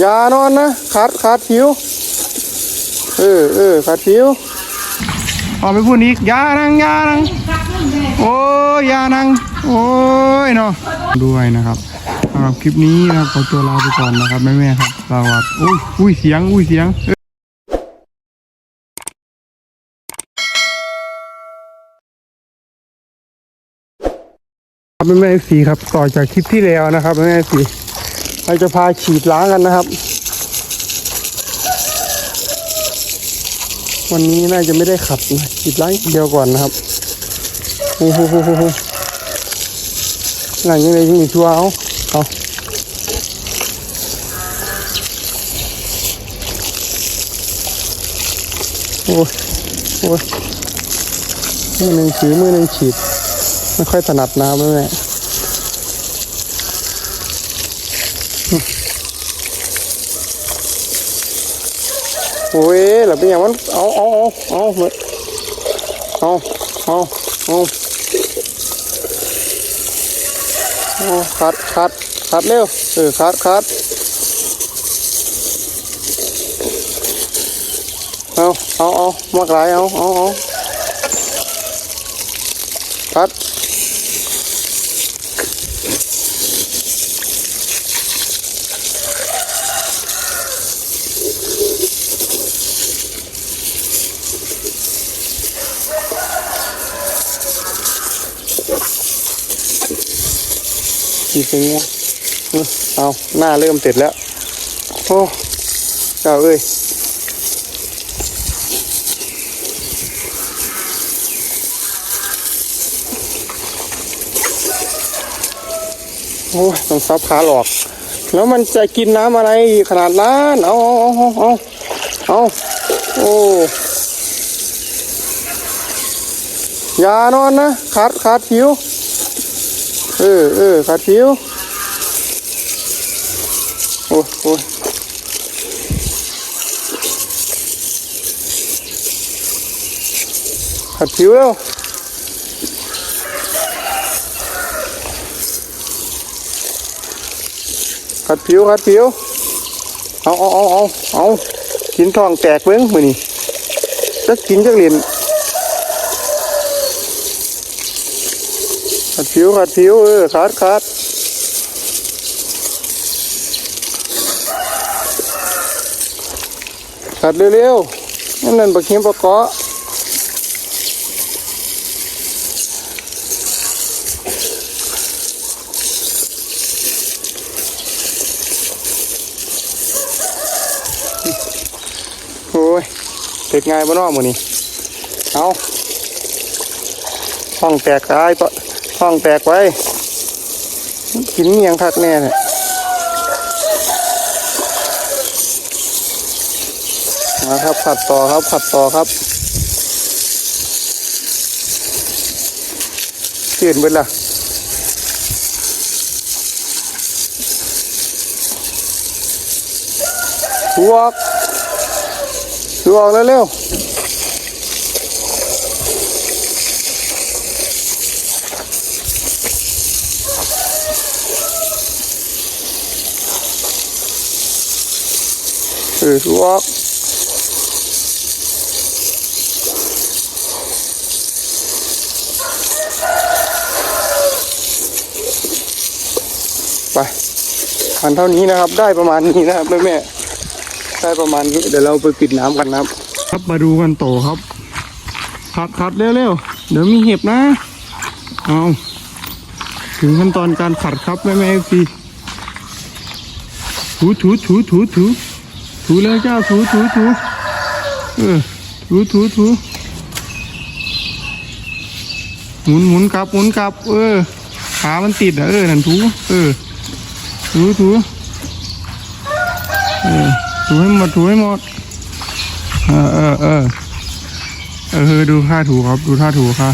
อย่านอนนะขาดขาดผิว เออเออขาดผิวเอาไปพูดอีกยานังยานังโอ้ยยานังโอ้ยเนาะด้วยนะครับสำหรับคลิปนี้นะครับขอตัวลาไปก่อนนะครับแม่ๆครับสวัสดีอุ้ยอุ้ยเสียงอุ้ยเสียงครับแม่ๆสีครับต่อจากคลิปที่แล้วนะครับแม่ๆสี เราจะพาฉีดล้างกันนะครับ วันนี้น่าจะไม่ได้ขับนะฉีดล้างเดียวก่อนนะครับโอ้โหหลังยังไงยังมีชัวเอาเอาโอ้ยโอ้ยมือหนึ่งถือมือหนึ่งฉีด ไม่ค่อยถนัดนะครับแม่ โอ้ยหลับเป็นอย่างมันเอาเอาเอาเอาเอนเอาเอาเอาเอาคัดคัดคัดเร็วเออคัดคัดเอาเอาเอามากหลายเอาเอาเอาคัด อีกอย่างเงี้ยอื้อเอาหน้าเริ่มเสร็จแล้ว โอ้เจ้าเอ้ยโอ้ยต้องซับขาหลอก แล้วมันจะกินน้ำอะไรขนาดนั้นเอาเอาเอาเอาเอาโอ้อย่านอนนะ ขาดขาดผิว เออเออขาดผิว โอ้โอ้ขาดผิวแล้วขาดผิวขาดผิว เอาเอาเอาเอาเอากินทองแตกเบ้งมือนี่จะกินจักเหรียญ ขาดผิวขาดผิวเออขาดขาดขาดเร็วๆนั่นนั่นบักเขียมปะเกาะโอ้ยเด็กง่ายบ่เนอมือนี่เอาห้องแตกตายปะ ห้องแตกไว้ กินเมียงคักแน่เนี่ยมาครับผัดต่อครับผัดต่อครับเสียนเบิดละถูออกถูอกเร็วๆ ถูออกไปอันเท่านี้นะครับ ได้ประมาณนี้นะครับแม่แม่ได้ประมาณนี้ เดี๋ยวเราไปปิดน้ำกันนะครับ ครับมาดูกันโตครับขัดขัดเร็วๆ เดี๋ยวมีเห็บนะ เอาถึงขั้นตอนการขัดครับแม่แม่ฟีถูถูถูถูถู ถูแล้วเจ้าถูถูถูเออถูถูถูหมุนหมุนกลับหมุนกลับ เออขามันติดอะเออนั่นถูเออถูถูเออถูให้หมดถูให้หมดเออเออเออเออดูท่าถูครับดูท่าถูค่ะ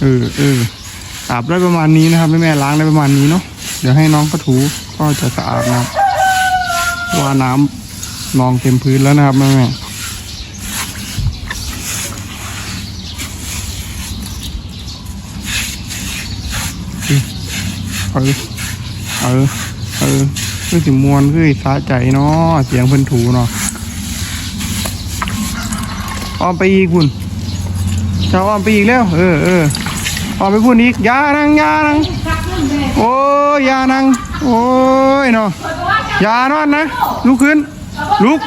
เออเอออาบได้ประมาณนี้นะครับแม่แม่ล้างได้ประมาณนี้เนาะเดี๋ยวให้น้องก็ถู ก็จะสะอาดนะว่าน้ำนองเต็มพื้นแล้วนะครับแม่แม่เออเออเออคือสิมวนคือสิสาใจเนาะเสียงเพิ่นถูเนาะออมไปอีกพุ่นเจ้ออมไปอีกแล้ว เออเออออมไปพุ่นอีกยานังยานังโอ้ยอยานัง โอ้ยเนาะอย่านอนนะ ลุกขึ้น ลุก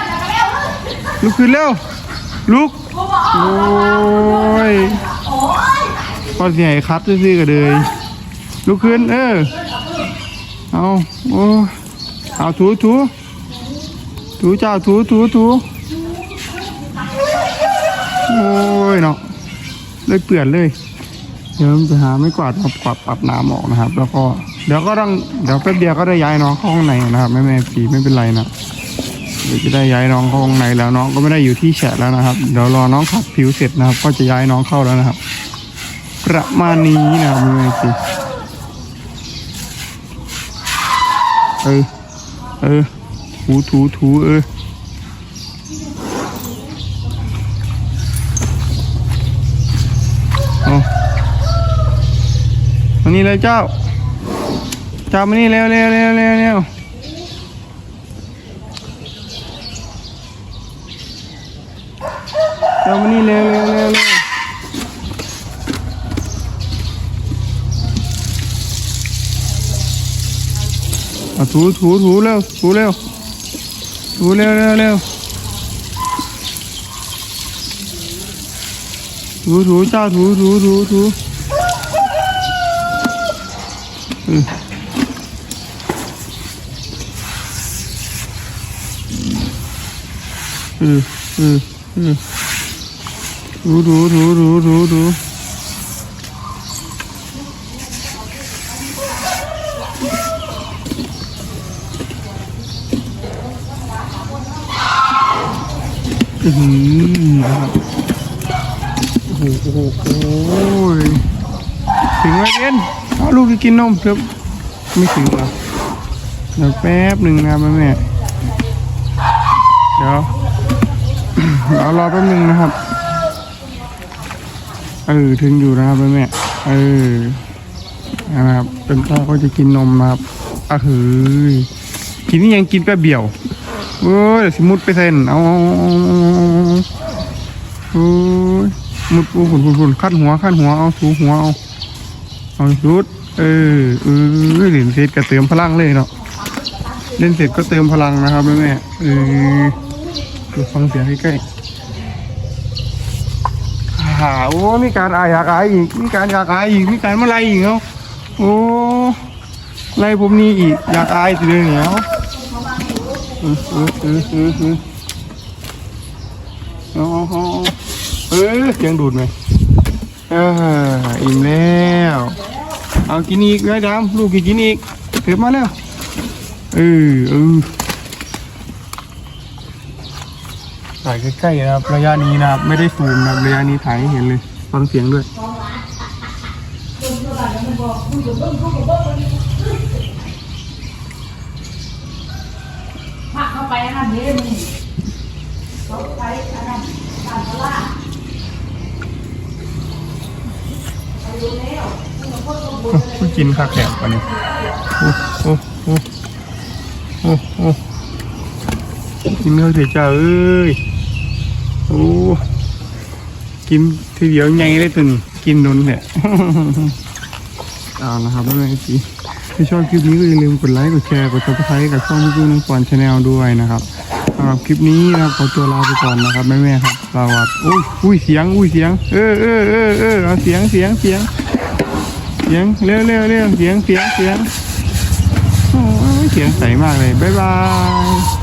ลุกขึ้นเร็ว ลุก โอ้ยพอเสียคัดซื่อๆก็เลย ลุกขึ้น เออ เอาโอ้เอาถูถูถูเจ้าถูถูถูโอ้ยเนาะเลยเปื่อนเลย เดี๋ยวจะหาไม่กวาดมากวาดปรับน้ำออกนะครับ แล้วก็ เดี๋ยวก็ต้องเดี๋ยวแป๊บเดียวก็ได้ย้ายน้องเข้าห้องในนะครับแม่แม่ปีไม่เป็นไรนะเดี๋ยวจะได้ย้ายน้องเข้าห้องในแล้วน้องก็ไม่ได้อยู่ที่แฉะแล้วนะครับ เดี๋ยวรอน้องขัดผิวเสร็จนะครับ ก็จะย้ายน้องเข้าแล้วนะครับ ประมาณนี้นะครับแม่แม่ปีเออเออถูถูถูเอออามานี่เลยเจ้า จ้ามานี่เร็วเร็วเร็วเร็วเร็วเจ้ามานี่เร็วเร็วเร็วเร็วถูถูถูเร็วถูเร็วถูเร็วเร็วเร็วถูถูเจ้าถูถูถูถูเออเออเออเออถูถูถูถูถูถูอือหือนะครับโอ้โหถึงไหมเบนเอาลูกจะกินนมเดี๋ยวไม่ถึงหรอเดี๋ยวแป๊บหนึ่งนะแม่แม่เดี๋ยว เดี๋ยวรอแป๊บนึงนะครับเออถึงอยู่นะครับแม่เออนะครับเป็นพ่อก็จะกินนมนะครับอะเฮ้ยกินนี่ยังกินแป๊บเดียวโอ้ยเดี๋ยวสิมุดไปเซ็นเอาเอาเอาเอาเอาโอ้ยมุดปูฝุ่นฝุ่นผุนขั้นหัวขั้นหัวเอาถูหัวเอาเอาชุดเออเออเล่นเสร็จก็เติมพลังเลยเนาะเล่นเสร็จก็เติมพลังนะครับแม่แม่เออ ดูฟังเสียงใกล้ๆหาโอ้มีการอายอยากอายอีก มีการอยากอายอีก มีการมาไล่อีกเนาะโอ้ไล่ผมนี่อีก อยากอายสิเลยเนี่ยเออเออเออเออเออเออเออเออเสียงดูดไหมเอออิ่มแล้ว เอากินอีกเลยดำลูกกินอีกเก็บมาแล้วเออเออ ถ่ายใกล้ๆนะครับ ระยะนี้นะครับ ไม่ได้ซูมนะครับระยะนี้ถ่ายให้เห็นเลยฟังเสียงด้วยผักเข้าไปอันนั้นเด้มึงเขาไปอันนั้นตามตลาดโอ้กินข้าวแกงวันนี้โอ้โอ้โอ้โอ้โอ้กินเนื้อเสียจ้าเอ้ย โอ้กินทีเดียวไงเลยตึงกินนนเนี่ยเอาละครับไม่เป็นไรจีถ้าชอบคลิปนี้ก็อย่าลืมกดไลค์กดแชร์กดซับสไครต์กับช่องพี่กุ้งน้องปอนชาแนลด้วยนะครับสำหรับคลิปนี้นะครับขอตัวลาไปก่อนนะครับแม่ๆครับเราอะอุ้ยอุ้ยเสียงอุ้ยเสียงเออเออเออเออเอาเสียงเสียงเสียงเสียงเร็วเร็วเร็วเสียงเสียงเสียงโอ้ยเสียงใสมากเลยบ๊ายบาย